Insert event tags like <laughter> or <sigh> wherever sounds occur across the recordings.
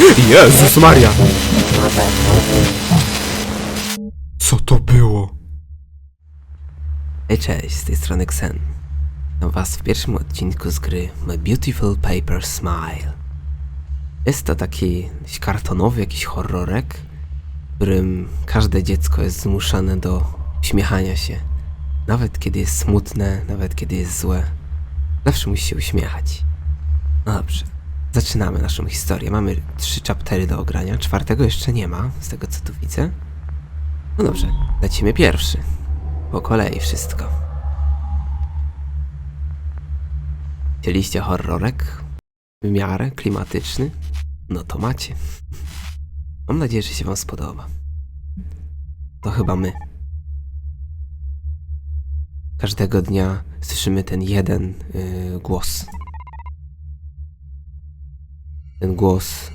Jezus Maria! Co to było? Hej, cześć, z tej strony Xen. Witam was w pierwszym odcinku z gry My Beautiful Paper Smile. Jest to taki kartonowy jakiś horrorek, w którym każde dziecko jest zmuszane do uśmiechania się. Nawet kiedy jest smutne, nawet kiedy jest złe. Zawsze musi się uśmiechać. No dobrze, zaczynamy naszą historię. Mamy trzy chaptery do ogrania, czwartego jeszcze nie ma, z tego co tu widzę. No dobrze, lecimy pierwszy. Po kolei wszystko. Chcieliście horrorek? W miarę klimatyczny? No to macie. Mam nadzieję, że się wam spodoba. To chyba my. Każdego dnia słyszymy ten jeden yy, głos. Ten głos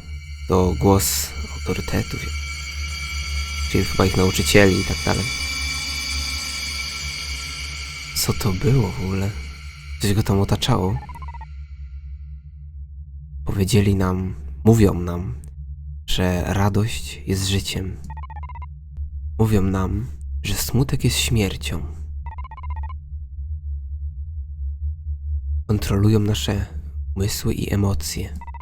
to głos autorytetów, czyli chyba ich nauczycieli i tak dalej. Co to było w ogóle? Coś go tam otaczało. Powiedzieli nam, mówią nam, że radość jest życiem. Mówią nam, że smutek jest śmiercią. Kontrolują nasze umysły i emocje.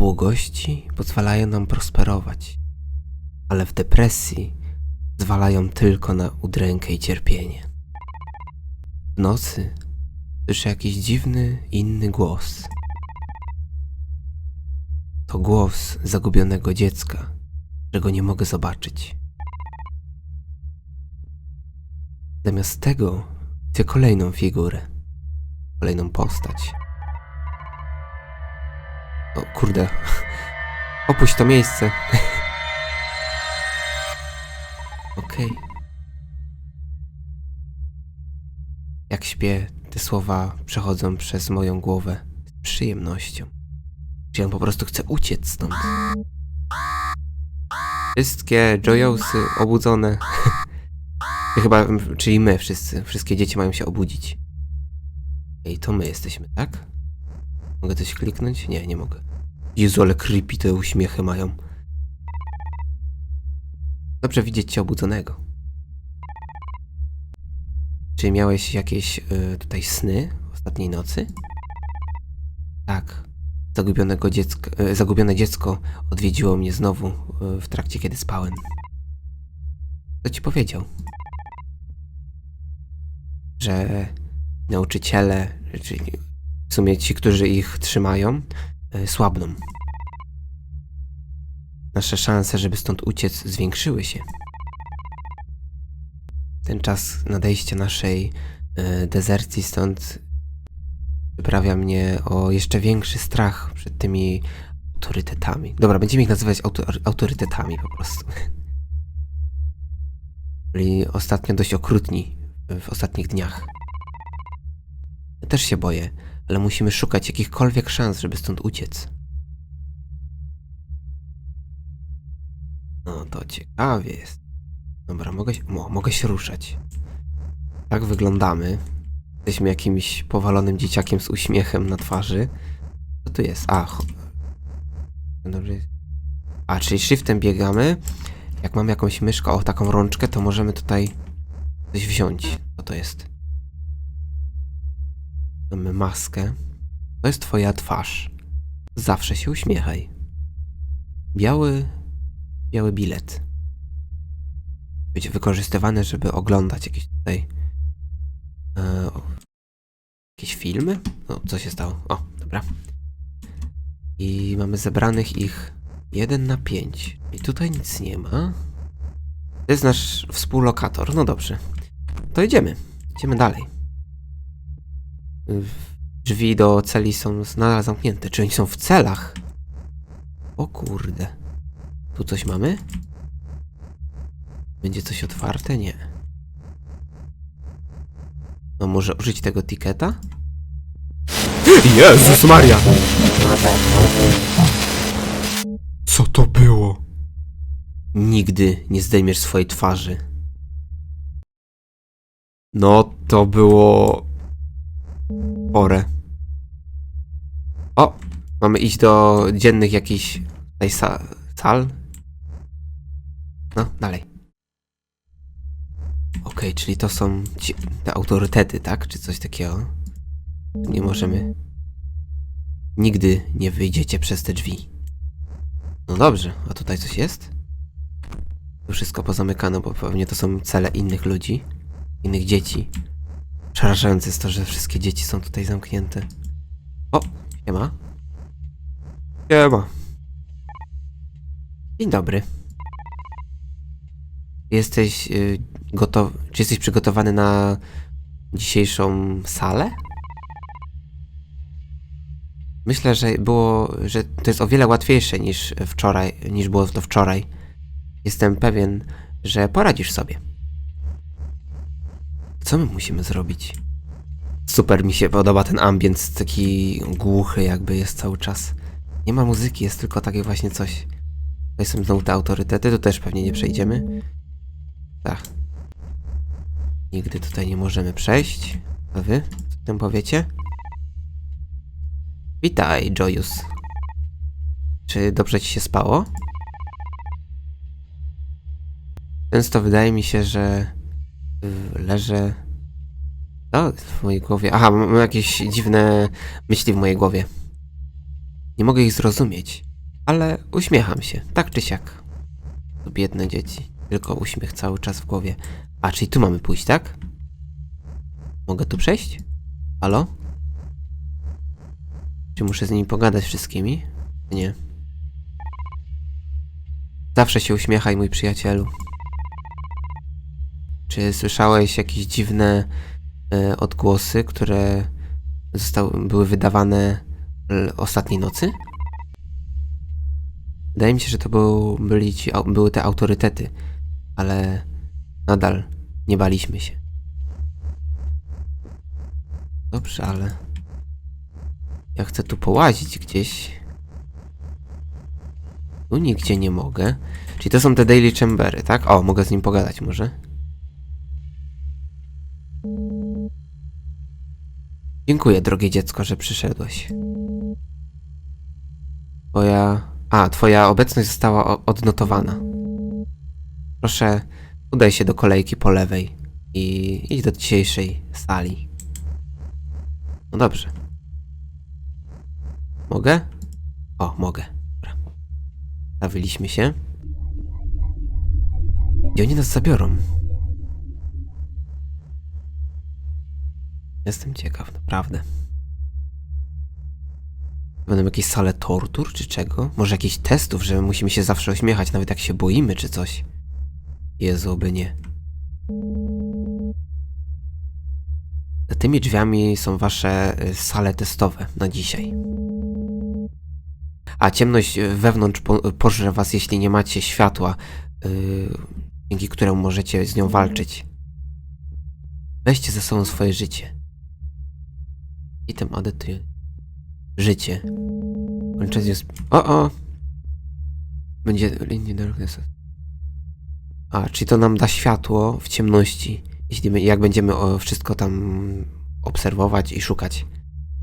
Błogości pozwalają nam prosperować, ale w depresji zwalają tylko na udrękę i cierpienie. W nocy słyszę jakiś dziwny, inny głos. To głos zagubionego dziecka, którego nie mogę zobaczyć. Zamiast tego widzę kolejną figurę, kolejną postać. O kurde, opuść to miejsce. Okej. Jak śpię, te słowa przechodzą przez moją głowę z przyjemnością. Czy on po prostu chce uciec stąd? Wszystkie Joyosy obudzone. Chyba, czyli my wszyscy. Wszystkie dzieci mają się obudzić. Ej, to my jesteśmy, tak? Mogę coś kliknąć? Nie, nie mogę. Jezu, ale creepy te uśmiechy mają. Dobrze widzieć cię obudzonego. Czy miałeś jakieś y, tutaj sny ostatniej nocy? Tak. Zagubionego dziecka, y, zagubione dziecko odwiedziło mnie znowu y, w trakcie, kiedy spałem. Co ci powiedział? Że nauczyciele, czyli w sumie ci, którzy ich trzymają, słabną. Nasze szanse, żeby stąd uciec, zwiększyły się. Ten czas nadejścia naszej y, dezercji stąd wyprawia mnie o jeszcze większy strach przed tymi autorytetami. Dobra, będziemy ich nazywać auto- autorytetami po prostu. Byli ostatnio dość okrutni w ostatnich dniach. Ja też się boję, ale musimy szukać jakichkolwiek szans, żeby stąd uciec. No to ciekawie jest. Dobra, mogę, się- mo, mogę się ruszać. Tak wyglądamy. Jesteśmy jakimś powalonym dzieciakiem z uśmiechem na twarzy. Co tu jest? A. A, czyli shiftem biegamy. Jak mamy jakąś myszkę, o taką rączkę, to możemy tutaj coś wziąć. Co to jest? Mamy maskę. To jest twoja twarz. Zawsze się uśmiechaj. Biały, biały bilet. Być wykorzystywany, żeby oglądać jakieś tutaj e, jakieś filmy. No, co się stało? O, dobra. I mamy zebranych ich 1 na 5. I tutaj nic nie ma. To jest nasz współlokator. No dobrze. To idziemy. Idziemy dalej. Drzwi do celi są nadal zamknięte. Czy oni są w celach? O kurde. Tu coś mamy? Będzie coś otwarte? Nie. No może użyć tego tiketa? Jezus Maria! Co to było? Nigdy nie zdejmiesz swojej twarzy. No, to było... Chore. O! Mamy iść do dziennych jakichś tutaj sa sal? No, dalej. Okej, czyli to są ci, te autorytety, tak? Czy coś takiego? Nie możemy. Nigdy nie wyjdziecie przez te drzwi. No dobrze, a tutaj coś jest? Tu wszystko pozamykane, bo pewnie to są cele innych ludzi, innych dzieci. Przerażające jest to, że wszystkie dzieci są tutaj zamknięte. O, siema. Siema. Dzień dobry. Jesteś y, gotowy, czy jesteś przygotowany na dzisiejszą salę? Myślę, że było, że to jest o wiele łatwiejsze niż wczoraj, niż było to wczoraj. Jestem pewien, że poradzisz sobie. Co my musimy zrobić? Super mi się podoba ten ambient, taki głuchy jakby jest cały czas. Nie ma muzyki, jest tylko takie właśnie coś. Tutaj są znowu te autorytety, tu też pewnie nie przejdziemy. Tak. Nigdy tutaj nie możemy przejść. A wy? Co tam powiecie? Witaj, Joyus. Czy dobrze ci się spało? Często wydaje mi się, że leżę. O, w mojej głowie. Aha, mam jakieś dziwne myśli w mojej głowie. Nie mogę ich zrozumieć, ale uśmiecham się, tak czy siak. To biedne dzieci. Tylko uśmiech cały czas w głowie. A, czyli tu mamy pójść, tak? Mogę tu przejść? Halo? Czy muszę z nimi pogadać wszystkimi? Nie. Zawsze się uśmiechaj, mój przyjacielu. Czy słyszałeś jakieś dziwne e, odgłosy, które zostały, były wydawane l, ostatniej nocy? Wydaje mi się, że to był, byli ci, au- były te autorytety, ale nadal nie baliśmy się. Dobrze, ale ja chcę tu połazić gdzieś. Tu nigdzie nie mogę. Czyli to są te Daily Chambery, tak? O, mogę z nim pogadać może. Dziękuję, drogie dziecko, że przyszedłeś. Twoja... A, twoja obecność została odnotowana. Proszę, udaj się do kolejki po lewej i idź do dzisiejszej sali. No dobrze. Mogę? O, mogę. Dobra. Stawiliśmy się. Gdzie oni nas zabiorą? Jestem ciekaw, naprawdę. Będą jakieś sale tortur, czy czego? Może jakichś testów, że musimy się zawsze uśmiechać, nawet jak się boimy, czy coś? Jezu, by nie. Za tymi drzwiami są wasze y, sale testowe na dzisiaj. A ciemność y, wewnątrz po, pożre was, jeśli nie macie światła, yy, dzięki któremu możecie z nią walczyć. Weźcie ze sobą swoje życie. I tym adytuję. Życie. Kończę jest... O, o! Będzie... Linie darkness. A, czyli to nam da światło w ciemności, jeśli my, jak będziemy o, wszystko tam obserwować i szukać.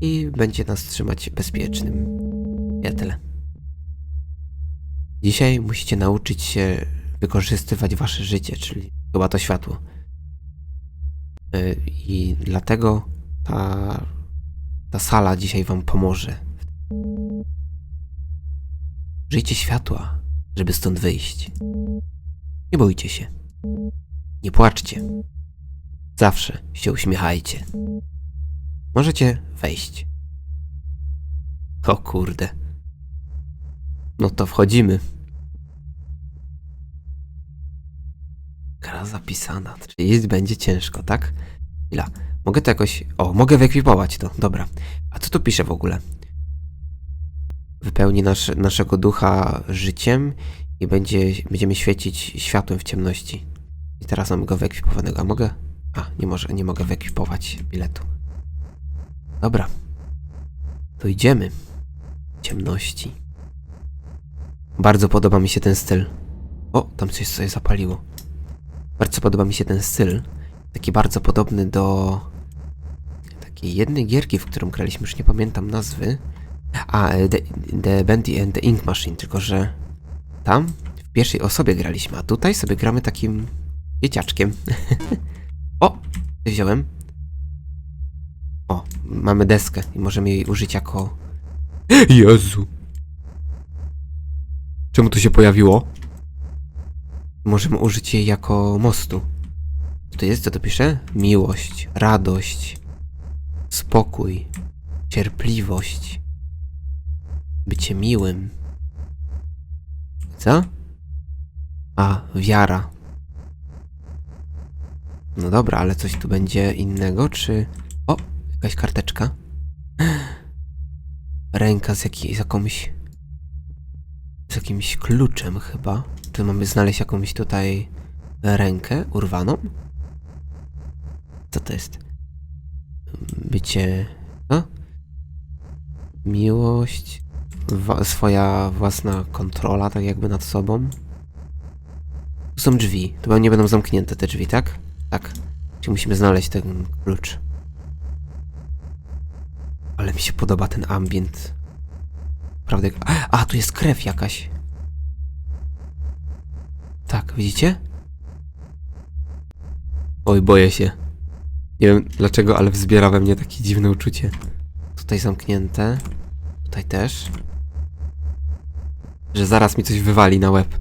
I będzie nas trzymać bezpiecznym. Ja tyle. Dzisiaj musicie nauczyć się wykorzystywać wasze życie, czyli chyba to światło. Y, I dlatego ta, ta sala dzisiaj wam pomoże. Żyjcie światła, żeby stąd wyjść. Nie bójcie się. Nie płaczcie. Zawsze się uśmiechajcie. Możecie wejść. O kurde. No to wchodzimy. Gra zapisana, czyli będzie ciężko, tak? Chwila. Mogę to jakoś... O, mogę wyekwipować to, dobra. A co tu pisze w ogóle? Wypełni nasz, naszego ducha życiem i będzie, będziemy świecić światłem w ciemności. I teraz mam go wyekwipowanego. A mogę? A, nie, może, nie mogę wyekwipować biletu. Dobra. To idziemy. Ciemności. Bardzo podoba mi się ten styl. O, tam coś sobie zapaliło. Bardzo podoba mi się ten styl. Taki bardzo podobny do takiej jednej gierki, w którą graliśmy, już nie pamiętam nazwy. A, e, the, the Bendy and the Ink Machine, tylko że tam w pierwszej osobie graliśmy, a tutaj sobie gramy takim dzieciaczkiem. <laughs> o! Wziąłem. O, mamy deskę i możemy jej użyć jako... <gasps> Jezu. Czemu to się pojawiło? Możemy użyć jej jako mostu. Co to jest? Co to pisze? Miłość, radość, spokój, cierpliwość, bycie miłym. Co? A, wiara. No dobra, ale coś tu będzie innego, czy... O, jakaś karteczka. <gasps> Ręka z, jakiej, z jakąś... Z jakimś kluczem chyba. Czy mamy znaleźć jakąś tutaj rękę urwaną? Co to jest? Bycie... No? Miłość... Wa swoja własna kontrola, tak jakby nad sobą. Tu są drzwi. To pewnie będą zamknięte te drzwi, tak? Tak. Czyli musimy znaleźć ten klucz. Ale mi się podoba ten ambient. Prawda? A, tu jest krew jakaś. Tak, widzicie? Oj, boję się. Nie wiem dlaczego, ale wzbiera we mnie takie dziwne uczucie. Tutaj zamknięte. Tutaj też. Że zaraz mi coś wywali na łeb.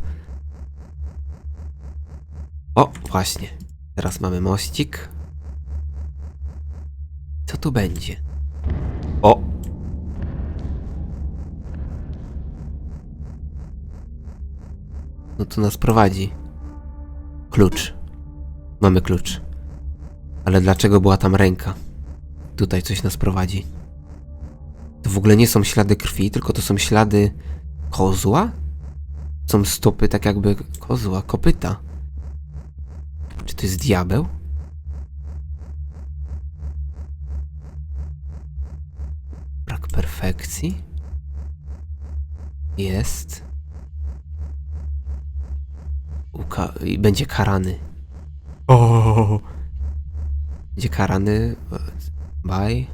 O, właśnie. Teraz mamy mościk. Co tu będzie? O! No tu nas prowadzi. Klucz. Mamy klucz. Ale dlaczego była tam ręka? Tutaj coś nas prowadzi. To w ogóle nie są ślady krwi, tylko to są ślady kozła? Są stopy tak jakby kozła, kopyta. Czy to jest diabeł? Brak perfekcji? Jest. Uka i będzie karany. O, Będzie karany. By.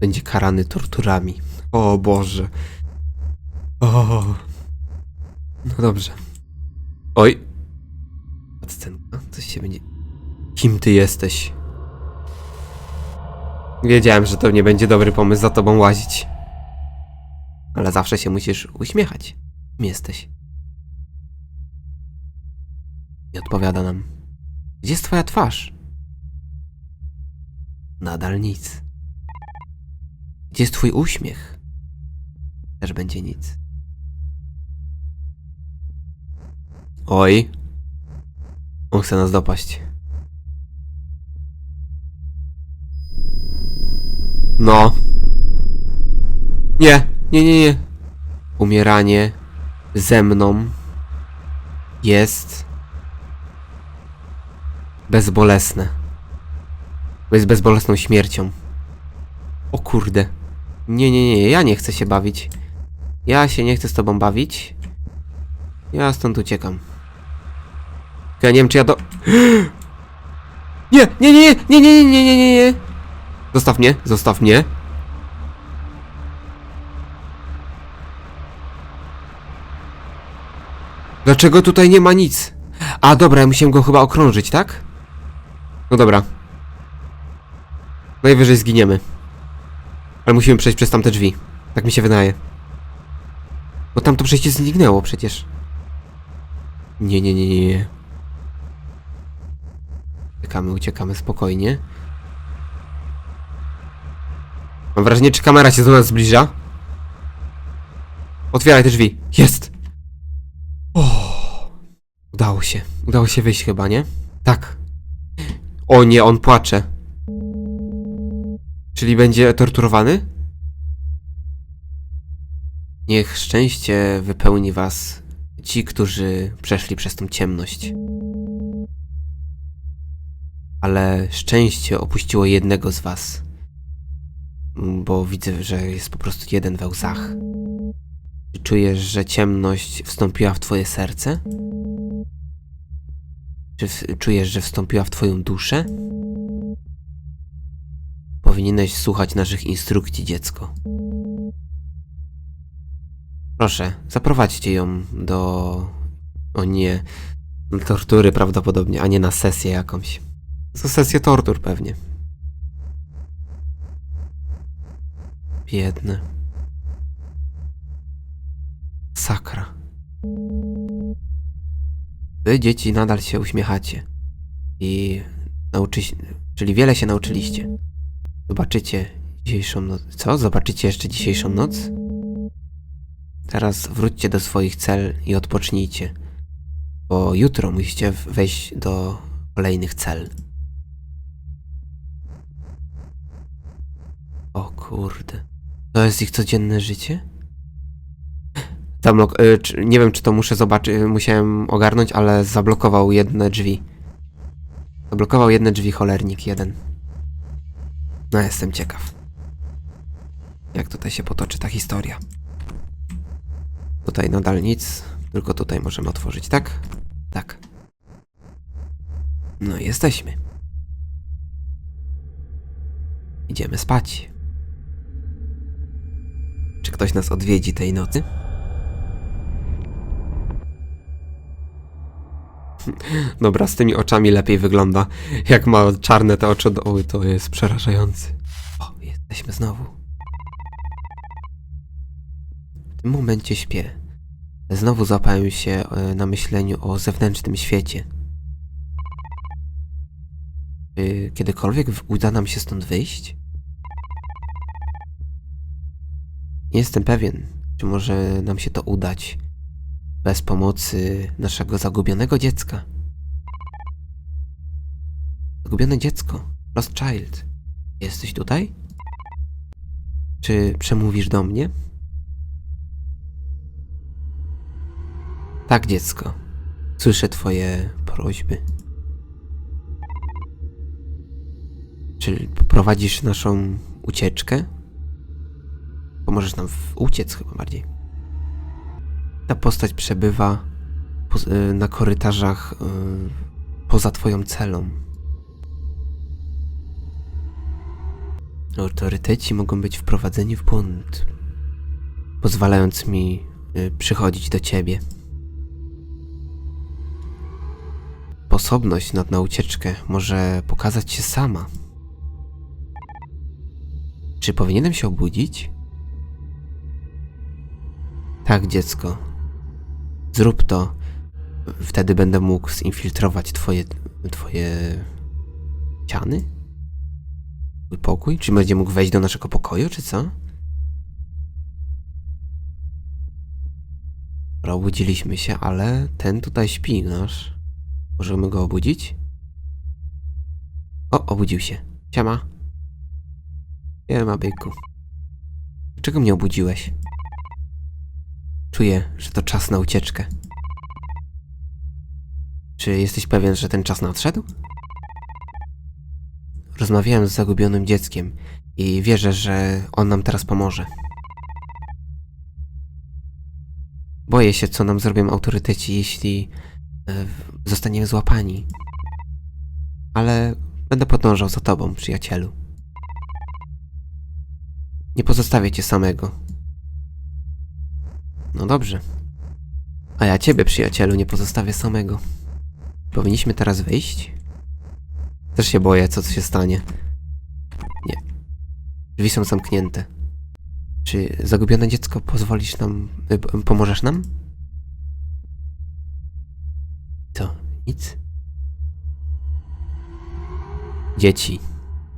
Będzie karany torturami. o Boże. O, No dobrze. Oj. Scenka. Coś się będzie. Kim ty jesteś? Wiedziałem, że to nie będzie dobry pomysł za tobą łazić. Ale zawsze się musisz uśmiechać. Kim jesteś? Nie odpowiada nam. Gdzie jest twoja twarz? Nadal nic. Gdzie jest twój uśmiech? Też będzie nic. Oj. On chce nas dopaść. No. Nie, nie, nie, nie. Umieranie ze mną jest bezbolesne. Bo jest bezbolesną śmiercią. O kurde. Nie, nie, nie, ja nie chcę się bawić. Ja się nie chcę z tobą bawić. Ja stąd uciekam. Ja nie wiem, czy ja do... <gasps> Nie, nie, nie, nie, nie, nie, nie, nie, nie, nie. Zostaw mnie, zostaw mnie. Dlaczego tutaj nie ma nic? A, dobra, ja musiałem go chyba okrążyć, tak? No dobra. Najwyżej zginiemy. Ale musimy przejść przez tamte drzwi. Tak mi się wydaje. Bo tam to przejście zniknęło przecież. Nie, nie, nie, nie, nie. Uciekamy, uciekamy spokojnie. Mam wrażenie, czy kamera się do nas zbliża. Otwieraj te drzwi. Jest! O, udało się. Udało się wyjść chyba, nie? Tak. O nie, on płacze. Czyli będzie torturowany? Niech szczęście wypełni was ci, którzy przeszli przez tą ciemność. Ale szczęście opuściło jednego z was. Bo widzę, że jest po prostu jeden we łzach. Czy czujesz, że ciemność wstąpiła w twoje serce? Czy w, czujesz, że wstąpiła w twoją duszę? Powinieneś słuchać naszych instrukcji, dziecko. Proszę, zaprowadźcie ją do. O nie. Tortury prawdopodobnie, a nie na sesję jakąś. To sesję tortur pewnie. Biedne. Sakra. Wy, dzieci, nadal się uśmiechacie. I nauczy Czyli wiele się nauczyliście. Zobaczycie dzisiejszą noc. Co? Zobaczycie jeszcze dzisiejszą noc? Teraz wróćcie do swoich cel i odpocznijcie. Bo jutro musicie wejść do kolejnych cel. O kurde. To jest ich codzienne życie? Zablok- y, czy, nie wiem, czy to muszę zobaczyć, musiałem ogarnąć, ale zablokował jedne drzwi. Zablokował jedne drzwi cholernik, jeden. No, jestem ciekaw. Jak tutaj się potoczy ta historia. Tutaj nadal nic, tylko tutaj możemy otworzyć, tak? Tak. No jesteśmy. Idziemy spać. Czy ktoś nas odwiedzi tej nocy? <laughs> Dobra, z tymi oczami lepiej wygląda. Jak ma czarne te oczy, do... Oj, to jest przerażający. O, jesteśmy znowu. W tym momencie śpię. Znowu złapałem się e, na myśleniu o zewnętrznym świecie. Czy kiedykolwiek uda nam się stąd wyjść? Nie jestem pewien, czy może nam się to udać bez pomocy naszego zagubionego dziecka. Zagubione dziecko, Lost Child. Jesteś tutaj? Czy przemówisz do mnie? Tak, dziecko. Słyszę twoje prośby. Czy poprowadzisz naszą ucieczkę? Pomożesz nam uciec chyba bardziej. Ta postać przebywa y, na korytarzach y, poza twoją celą. Autoryteci mogą być wprowadzeni w błąd, pozwalając mi y, przychodzić do ciebie. Sposobność nad na ucieczkę może pokazać się sama. Czy powinienem się obudzić? Tak, dziecko. Zrób to. Wtedy będę mógł zinfiltrować twoje. twoje. ciany? Twój pokój? Czy będzie mógł wejść do naszego pokoju, czy co? Dobra, Obudziliśmy się, ale ten tutaj śpi nasz. Możemy go obudzić? O, obudził się. Siema. Siema, byku. Dlaczego mnie obudziłeś? Czuję, że to czas na ucieczkę. Czy jesteś pewien, że ten czas nadszedł? Rozmawiałem z zagubionym dzieckiem i wierzę, że on nam teraz pomoże. Boję się, co nam zrobią autoryteci, jeśli e, zostaniemy złapani. Ale będę podążał za tobą, przyjacielu. Nie pozostawię cię samego. No dobrze. A ja ciebie, przyjacielu, nie pozostawię samego. Powinniśmy teraz wyjść? Też się boję, co tu się stanie. Nie. Drzwi są zamknięte. Czy zagubione dziecko pozwolisz nam... y, pomożesz nam? Co? Nic? Dzieci,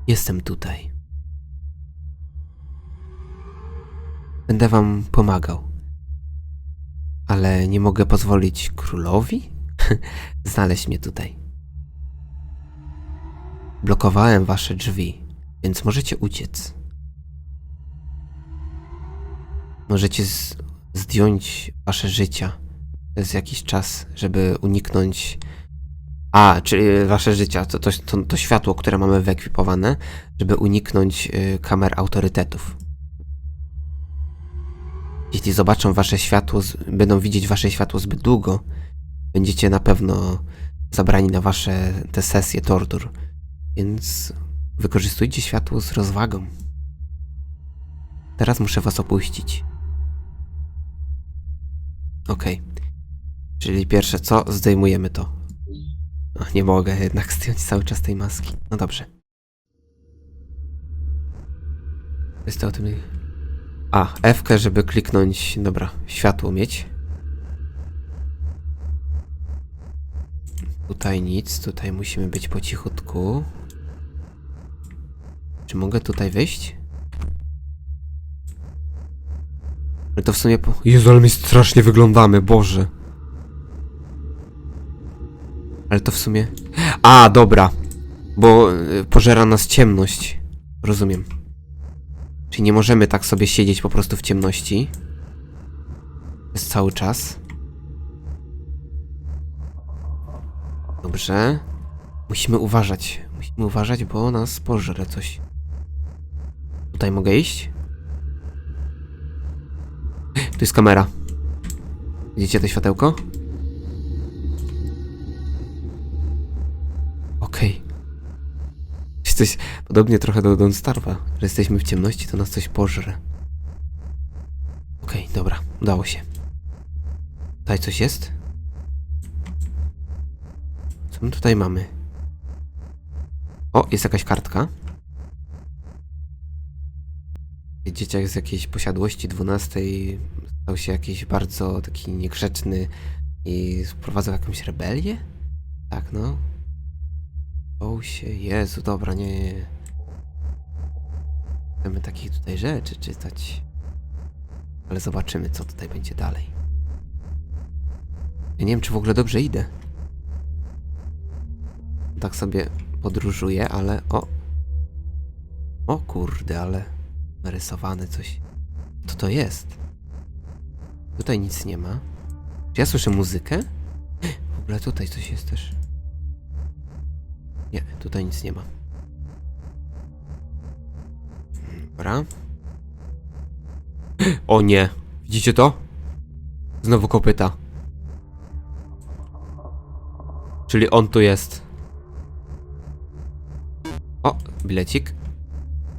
jestem tutaj. Będę wam pomagał. Ale nie mogę pozwolić królowi <laughs> znaleźć mnie tutaj. Blokowałem wasze drzwi, więc możecie uciec. Możecie zdjąć wasze życia przez jakiś czas, żeby uniknąć. A, czyli wasze życia, to, to, to, to światło, które mamy wyekwipowane, żeby uniknąć y, kamer autorytetów. Jeśli zobaczą wasze światło, będą widzieć wasze światło zbyt długo, będziecie na pewno zabrani na wasze te sesje tortur. Więc Wykorzystujcie światło z rozwagą. Teraz muszę was opuścić. Okej. Czyli pierwsze co? Zdejmujemy to. O, nie mogę jednak <laughs> zdjąć cały czas tej maski. No dobrze. Jest to o tym... A, F, żeby kliknąć... Dobra, światło mieć. Tutaj nic, tutaj musimy być po cichutku. Czy mogę tutaj wyjść? Ale to w sumie po... Jezu, ale my strasznie wyglądamy, Boże. Ale to w sumie... A, dobra. Bo y, pożera nas ciemność. Rozumiem. Czyli nie możemy tak sobie siedzieć po prostu w ciemności. Przez cały czas. Dobrze. Musimy uważać. Musimy uważać, bo nas pożre coś. Tutaj mogę iść? Tu jest kamera. Widzicie to światełko? Jest coś podobnie trochę do Don't Starve'a, że jesteśmy w ciemności, to nas coś pożre. Okej, dobra, udało się. Tutaj coś jest? Co my tutaj mamy? O, jest jakaś kartka. Dzieciak z jakiejś posiadłości 12 stał się jakiś bardzo taki niegrzeczny i wprowadzał jakąś rebelię? Tak, no. O się, Jezu, dobra, nie, nie, nie. Chcemy takich tutaj rzeczy czytać. Ale zobaczymy, co tutaj będzie dalej. Ja nie wiem, czy w ogóle dobrze idę. Tak sobie podróżuję, ale o. O kurde, ale narysowane coś. Co to jest? Tutaj nic nie ma. Czy ja słyszę muzykę? W ogóle tutaj coś jest też. Nie, tutaj nic nie ma. Dobra. O nie. Widzicie to? Znowu kopyta. Czyli on tu jest. O, bilecik.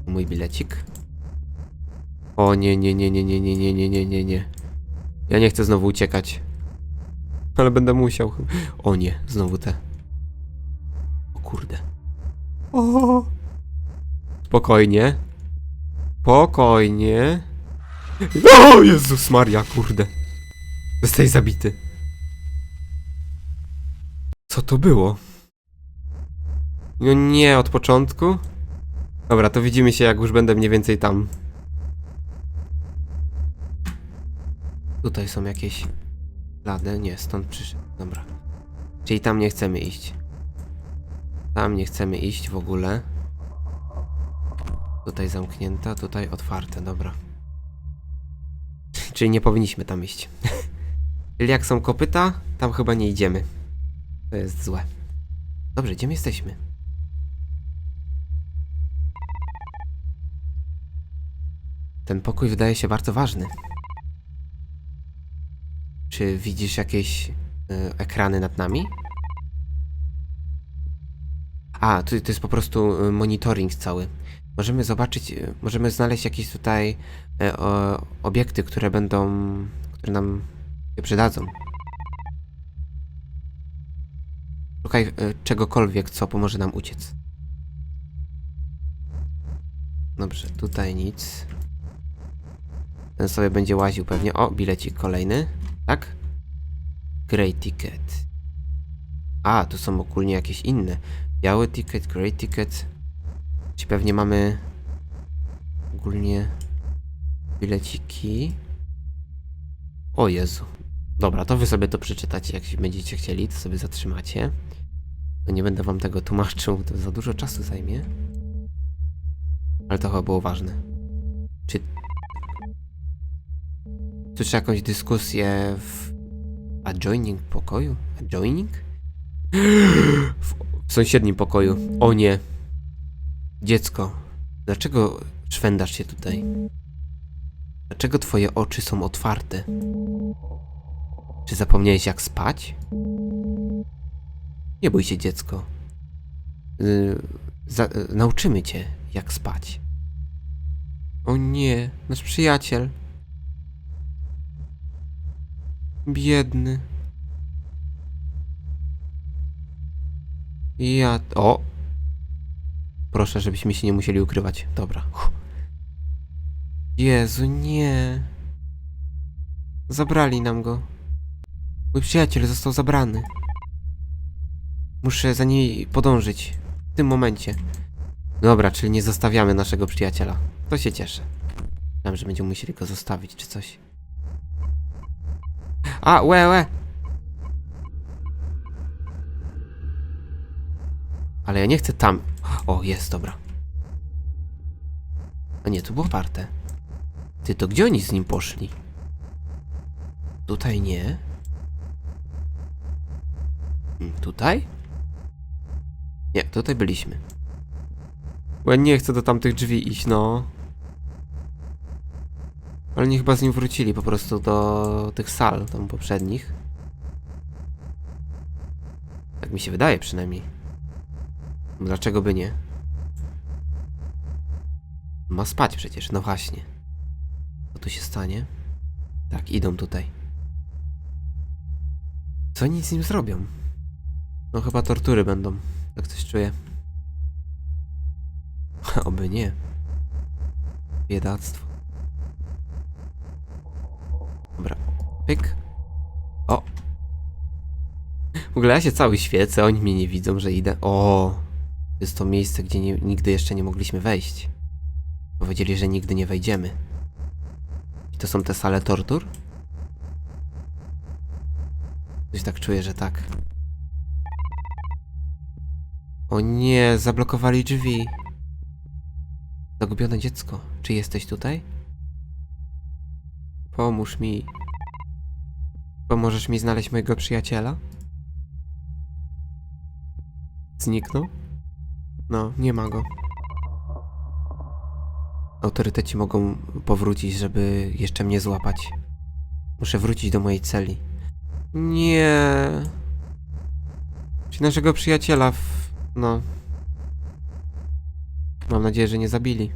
Mój bilecik. O nie, nie, nie, nie, nie, nie, nie, nie, nie, nie, nie. Ja nie chcę znowu uciekać. Ale będę musiał. O nie, znowu te. Kurde. O. Spokojnie. Spokojnie. O Jezus Maria, kurde. Zostaj zabity. Co to było? No nie, od początku? Dobra, to widzimy się jak już będę mniej więcej tam. Tutaj są jakieś ślady. Nie, stąd przyszedł. Dobra. Czyli tam nie chcemy iść. Tam nie chcemy iść w ogóle. Tutaj zamknięte, tutaj otwarte, dobra. Czyli nie powinniśmy tam iść. <laughs> Czyli jak są kopyta, tam chyba nie idziemy. To jest złe. Dobrze, gdzie my jesteśmy? Ten pokój wydaje się bardzo ważny. Czy widzisz jakieś y, ekrany nad nami? A, to, to jest po prostu y, monitoring cały. Możemy zobaczyć, y, możemy znaleźć jakieś tutaj y, o, obiekty, które będą, które nam się przydadzą. Szukaj y, czegokolwiek, co pomoże nam uciec. Dobrze, tutaj nic. Ten sobie będzie łaził pewnie. O, bilecik kolejny. Tak? Grey ticket. A, tu są ogólnie jakieś inne. Biały ticket, grey ticket. Czy pewnie mamy ogólnie bileciki? O Jezu. Dobra, to wy sobie to przeczytacie, jak będziecie chcieli, to sobie zatrzymacie. No nie będę wam tego tłumaczył, to za dużo czasu zajmie. Ale to chyba było ważne. Czy Słyszę jakąś dyskusję w adjoining pokoju? Adjoining? <gasps> W, w sąsiednim pokoju. O nie. Dziecko. Dlaczego szwendasz się tutaj? Dlaczego twoje oczy są otwarte? Czy zapomniałeś jak spać? Nie bój się, dziecko. Y, za, e, nauczymy cię, jak spać. O nie, nasz przyjaciel. Biedny. Ja... O! Proszę, żebyśmy się nie musieli ukrywać. Dobra. Uff. Jezu, nie. Zabrali nam go. Mój przyjaciel został zabrany. Muszę za niej podążyć. W tym momencie. Dobra, czyli nie zostawiamy naszego przyjaciela. To się cieszę. Myślałem, że będziemy musieli go zostawić, czy coś. A, łe, łe! Ale ja nie chcę tam. O, jest, dobra. A nie, tu było warte. Ty, to gdzie oni z nim poszli? Tutaj nie. Hmm, Tutaj? Nie, tutaj byliśmy. Bo ja nie chcę do tamtych drzwi iść, no. Ale nie chyba z nim wrócili po prostu do tych sal tam poprzednich. Tak mi się wydaje przynajmniej. Dlaczego by nie? Ma spać przecież, no właśnie. Co tu się stanie? Tak, idą tutaj. Co oni z nim zrobią? No chyba tortury będą. Tak coś czuję. <laughs> Oby nie. Biedactwo. Dobra. Pyk. O. W ogóle ja się cały świecę, oni mnie nie widzą, że idę. O. Jest to miejsce, gdzie nie, nigdy jeszcze nie mogliśmy wejść. Powiedzieli, że nigdy nie wejdziemy. I to są te sale tortur? Coś tak czuję, że tak. O nie, zablokowali drzwi. Zagubione dziecko, czy jesteś tutaj? Pomóż mi. Pomożesz mi znaleźć mojego przyjaciela? Zniknął? No, nie ma go. Autoryteci mogą powrócić, żeby jeszcze mnie złapać. Muszę wrócić do mojej celi. Nie. Czy naszego przyjaciela w... No. Mam nadzieję, że nie zabili.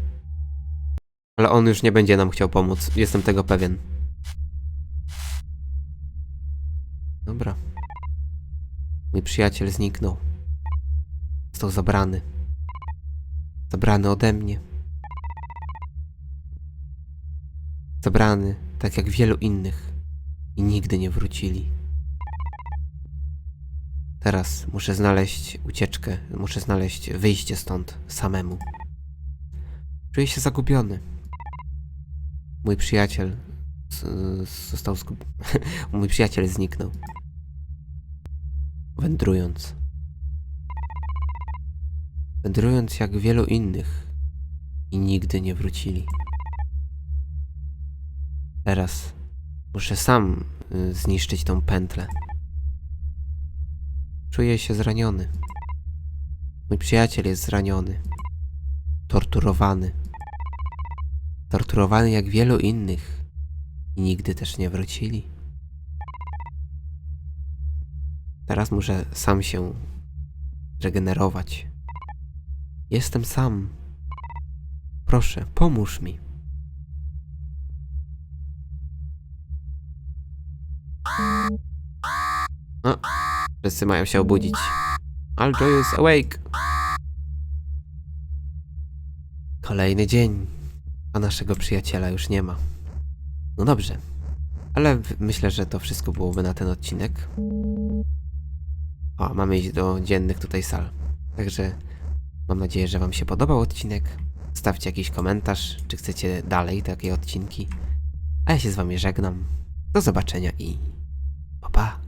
Ale on już nie będzie nam chciał pomóc. Jestem tego pewien. Dobra. Mój przyjaciel zniknął. Został zabrany. Zabrany ode mnie. Zabrany, tak jak wielu innych. I nigdy nie wrócili. Teraz muszę znaleźć ucieczkę, muszę znaleźć wyjście stąd samemu. Czuję się zagubiony. Mój przyjaciel został zgubiony. <laughs> Mój przyjaciel zniknął. Wędrując. Wędrując jak wielu innych i nigdy nie wrócili. Teraz muszę sam y, zniszczyć tą pętlę. Czuję się zraniony. Mój przyjaciel jest zraniony. Torturowany. Torturowany jak wielu innych i nigdy też nie wrócili. Teraz muszę sam się regenerować. Jestem sam. Proszę, pomóż mi. No, wszyscy mają się obudzić. Aljo is awake. Kolejny dzień, a naszego przyjaciela już nie ma. No dobrze, ale myślę, że to wszystko byłoby na ten odcinek. O, mamy iść do dziennych tutaj sal. Także mam nadzieję, że Wam się podobał odcinek. Stawcie jakiś komentarz, czy chcecie dalej takie odcinki. A ja się z Wami żegnam. Do zobaczenia i pa pa.